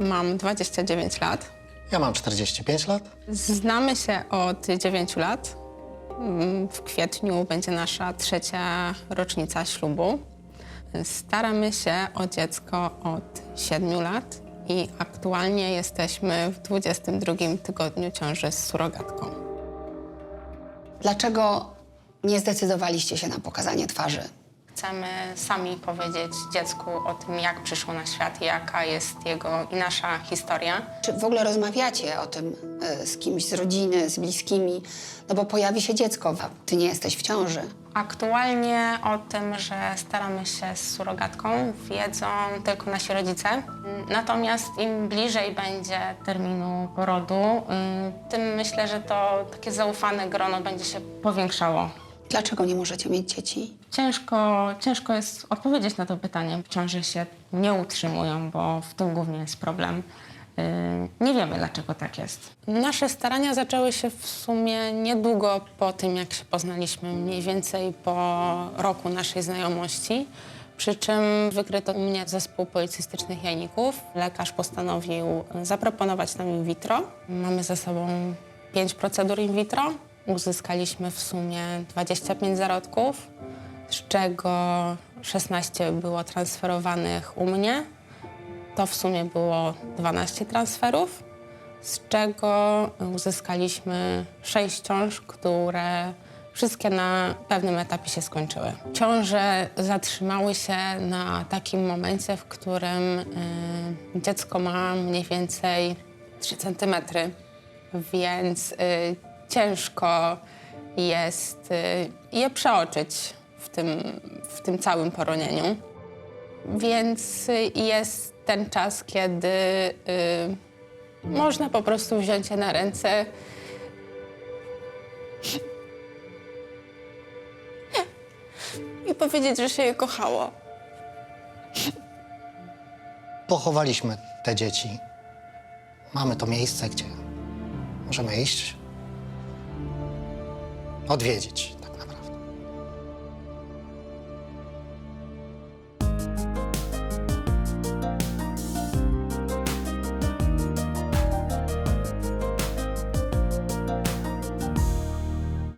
Mam 29 lat. Ja mam 45 lat. Znamy się od 9 lat. Mm, W kwietniu będzie nasza trzecia rocznica ślubu. Staramy się o dziecko od 7 lat i aktualnie jesteśmy w 22 tygodniu ciąży z surogatką. Dlaczego nie zdecydowaliście się na pokazanie twarzy? Chcemy sami powiedzieć dziecku o tym, jak przyszło na świat, jaka jest jego i nasza historia. Czy w ogóle rozmawiacie o tym e, z kimś z rodziny, z bliskimi? No bo pojawi się dziecko, ty nie jesteś w ciąży. Aktualnie o tym, że staramy się z surogatką, wiedzą tylko nasi rodzice. Natomiast im bliżej będzie terminu porodu, y, tym myślę, że to takie zaufane grono będzie się powiększało. Dlaczego nie możecie mieć dzieci? Ciężko, ciężko jest odpowiedzieć na to pytanie. Ciąże się nie utrzymują, bo w tym głównie jest problem. Yy, Nie wiemy, dlaczego tak jest. Nasze starania zaczęły się w sumie niedługo po tym, jak się poznaliśmy, mniej więcej po roku naszej znajomości. Przy czym wykryto u mnie zespół policystycznych jajników. Lekarz postanowił zaproponować nam in vitro. Mamy ze sobą pięć procedur in vitro. Uzyskaliśmy w sumie 25 zarodków, z czego 16 było transferowanych u mnie. To w sumie było 12 transferów, z czego uzyskaliśmy 6 ciąż, które wszystkie na pewnym etapie się skończyły. Ciąże zatrzymały się na takim momencie, w którym y, dziecko ma mniej więcej 3 centymetry, więc y, ciężko jest y, je przeoczyć w tym, w tym całym poronieniu. Więc y, jest ten czas, kiedy y, można po prostu wziąć je na ręce. I powiedzieć, że się je kochało. Pochowaliśmy te dzieci. Mamy to miejsce, gdzie możemy iść, odwiedzić